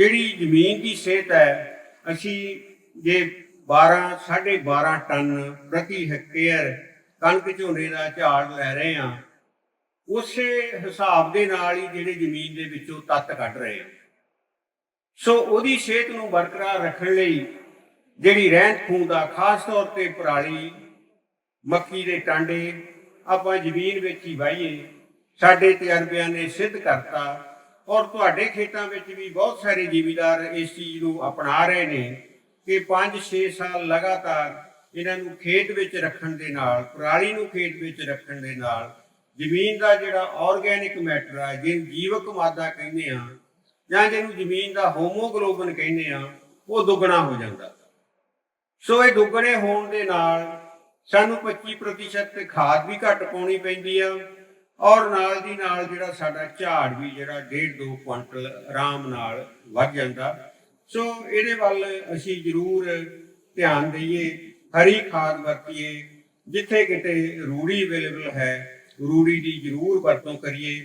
ਜਿਹੜੀ ਜ਼ਮੀਨ ਦੀ ਸਿਹਤ ਹੈ, ਅਸੀਂ ਜੇ 12 12.5 ਟਨ ਪ੍ਰਤੀ ਹੈਕਟੇਅਰ ਕਣਕ ਝੋਨੇ ਦਾ ਝਾੜ ਲੈ ਰਹੇ ਹਾਂ, ਉਸੇ ਹਿਸਾਬ ਦੇ ਨਾਲ ਹੀ ਜਿਹੜੇ ਜ਼ਮੀਨ ਦੇ ਵਿੱਚੋਂ ਤੱਤ ਕੱਢ ਰਹੇ ਹਾਂ। ਸੋ ਉਹਦੀ ਸਿਹਤ ਨੂੰ ਬਰਕਰਾਰ ਰੱਖਣ ਲਈ ਜਿਹੜੀ ਰਹਿੰਦ ਖੂੰਦ ਦਾ ਖਾਸ ਤੌਰ ਤੇ ਪਰਾਲੀ, ਮੱਕੀ ਦੇ ਟਾਂਡੇ ਆਪਾਂ ਜ਼ਮੀਨ ਵਿੱਚ ਹੀ ਵਾਹੀਏ, ਸਾਡੇ ਤਜਰਬਿਆਂ ਨੇ ਸਿੱਧ ਕਰਤਾ ਔਰ ਤੁਹਾਡੇ ਖੇਤਾਂ ਵਿੱਚ ਵੀ ਬਹੁਤ ਸਾਰੇ ਜ਼ਿਮੀਦਾਰ ਇਸ ਚੀਜ਼ ਨੂੰ ਅਪਣਾ ਰਹੇ ਨੇ ਕਿ 5-6 ਸਾਲ ਲਗਾਤਾਰ ਇਹਨਾਂ ਨੂੰ ਖੇਤ ਵਿੱਚ ਰੱਖਣ ਦੇ ਨਾਲ, ਪਰਾਲੀ ਨੂੰ ਖੇਤ ਵਿੱਚ ਰੱਖਣ ਦੇ ਨਾਲ, ਜ਼ਮੀਨ ਦਾ ਜਿਹੜਾ ਆਰਗੈਨਿਕ ਮੈਟਰ ਆ, ਜਿਹਨੂੰ ਜੀਵਕ ਮਾਦਾ ਕਹਿੰਦੇ ਆ, ਜਾਂ ਜਿਹਨੂੰ ਜ਼ਮੀਨ ਦਾ ਹੋਮੋਗਲੋਬਨ ਕਹਿੰਦੇ ਆ, ਉਹ ਦੁੱਗਣਾ ਹੋ ਜਾਂਦਾ। ਸੋ ਇਹ ਦੁੱਗਣੇ ਹੋਣ ਦੇ ਨਾਲ ਸਾਨੂੰ 25% ਖਾਦ ਵੀ ਘੱਟ ਪਾਉਣੀ ਪੈਂਦੀ ਆ ਔਰ ਨਾਲ ਦੀ ਨਾਲ ਜਿਹੜਾ ਸਾਡਾ ਝਾੜ ਵੀ ਜਿਹੜਾ 1.5 2 ਕੁਇੰਟਲ ਆਰਾਮ ਨਾਲ ਵੱਧ ਜਾਂਦਾ। ਸੋ ਇਹਦੇ ਵੱਲ ਅਸੀਂ ਜ਼ਰੂਰ ਧਿਆਨ ਦਈਏ, ਹਰੀ ਖਾਦ ਵਰਤੀਏ, ਜਿੱਥੇ ਕਿਤੇ ਰੂੜੀ ਅਵੇਲੇਬਲ ਹੈ, ਰੂੜੀ ਦੀ ਜ਼ਰੂਰ ਵਰਤੋਂ ਕਰੀਏ।